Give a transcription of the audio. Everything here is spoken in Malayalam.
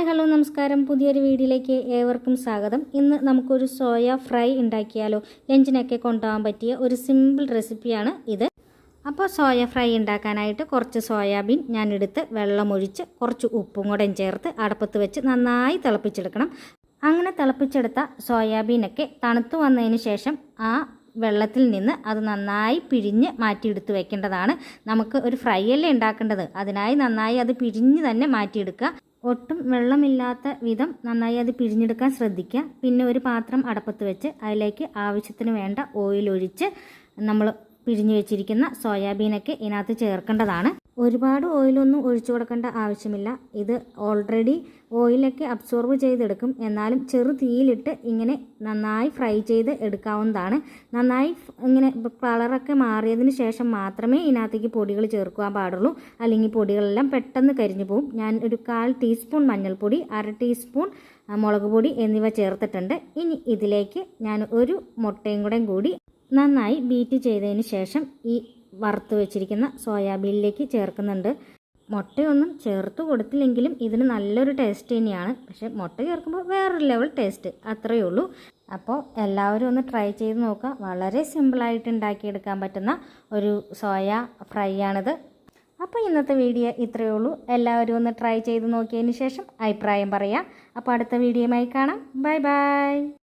ഹായ് ഹലോ നമസ്കാരം. പുതിയൊരു വീഡിയോയിലേക്ക് ഏവർക്കും സ്വാഗതം. ഇന്ന് നമുക്കൊരു സോയ ഫ്രൈ ഉണ്ടാക്കിയാലോ? ലഞ്ചിനൊക്കെ കൊണ്ടുപോകാൻ പറ്റിയ ഒരു സിമ്പിൾ റെസിപ്പിയാണ് ഇത്. അപ്പോൾ സോയ ഫ്രൈ ഉണ്ടാക്കാനായിട്ട് കുറച്ച് സോയാബീൻ ഞാൻ എടുത്ത് വെള്ളമൊഴിച്ച് കുറച്ച് ഉപ്പും കൂടെ ചേർത്ത് അടപ്പത്ത് വെച്ച് നന്നായി തിളപ്പിച്ചെടുക്കണം. അങ്ങനെ തിളപ്പിച്ചെടുത്ത സോയാബീനൊക്കെ തണുത്തു വന്നതിന് ശേഷം ആ വെള്ളത്തിൽ നിന്ന് അത് നന്നായി പിഴിഞ്ഞ് മാറ്റിയെടുത്ത് വെക്കേണ്ടതാണ്. നമുക്ക് ഒരു ഫ്രൈ അല്ലേ ഉണ്ടാക്കേണ്ടത്. അതിനായി നന്നായി അത് പിഴിഞ്ഞ് തന്നെ മാറ്റിയെടുക്കുക. ഒട്ടും വെള്ളമില്ലാത്ത വിധം നന്നായി അത് പിഴിഞ്ഞെടുക്കാൻ ശ്രദ്ധിക്കുക. പിന്നെ ഒരു പാത്രം അടപ്പത്ത് വെച്ച് അതിലേക്ക് ആവശ്യത്തിന് വേണ്ട ഓയിൽ ഒഴിച്ച് നമ്മൾ പിഴിഞ്ഞു വെച്ചിരിക്കുന്ന സോയാബീനൊക്കെ ഇതിനകത്ത് ചേർക്കേണ്ടതാണ്. ഒരുപാട് ഓയിലൊന്നും ഒഴിച്ചു കൊടുക്കേണ്ട ആവശ്യമില്ല. ഇത് ഓൾറെഡി ഓയിലൊക്കെ അബ്സോർബ് ചെയ്തെടുക്കും. എന്നാലും ചെറു തീയിലിട്ട് ഇങ്ങനെ നന്നായി ഫ്രൈ ചെയ്ത് എടുക്കാവുന്നതാണ്. നന്നായി ഇങ്ങനെ കളറൊക്കെ മാറിയതിന് ശേഷം മാത്രമേ ഇതിനകത്തേക്ക് പൊടികൾ ചേർക്കുവാൻ പാടുള്ളൂ. അല്ലെങ്കിൽ പൊടികളെല്ലാം പെട്ടെന്ന് കരിഞ്ഞു പോകും ഞാൻ ഒരു കാൽ ടീസ്പൂൺ മഞ്ഞൾപ്പൊടി അര ടീസ്പൂൺ മുളക് പൊടി എന്നിവ ചേർത്തിട്ടുണ്ട്. ഇനി ഇതിലേക്ക് ഞാൻ ഒരു മുട്ടയും കൂടെ കൂടി നന്നായി ബീറ്റ് ചെയ്തതിന് ശേഷം ഈ വറുത്ത് വെച്ചിരിക്കുന്ന സോയാബീനിലേക്ക് ചേർക്കുന്നുണ്ട്. മുട്ടയൊന്നും ചേർത്ത് കൊടുത്തില്ലെങ്കിലും ഇതിന് നല്ലൊരു ടേസ്റ്റ് തന്നെയാണ്. പക്ഷെ മുട്ട ചേർക്കുമ്പോൾ വേറൊരു ലെവൽ ടേസ്റ്റ് അത്രയേ ഉള്ളൂ. അപ്പോൾ എല്ലാവരും ഒന്ന് ട്രൈ ചെയ്ത് നോക്കുക. വളരെ സിമ്പിളായിട്ട് ഉണ്ടാക്കിയെടുക്കാൻ പറ്റുന്ന ഒരു സോയ ഫ്രൈ ആണിത്. അപ്പോൾ ഇന്നത്തെ വീഡിയോ ഇത്രയേ ഉള്ളൂ. എല്ലാവരും ഒന്ന് ട്രൈ ചെയ്ത് നോക്കിയതിന് ശേഷം അഭിപ്രായം പറയാം. അപ്പോൾ അടുത്ത വീഡിയോയുമായി കാണാം. Bye bye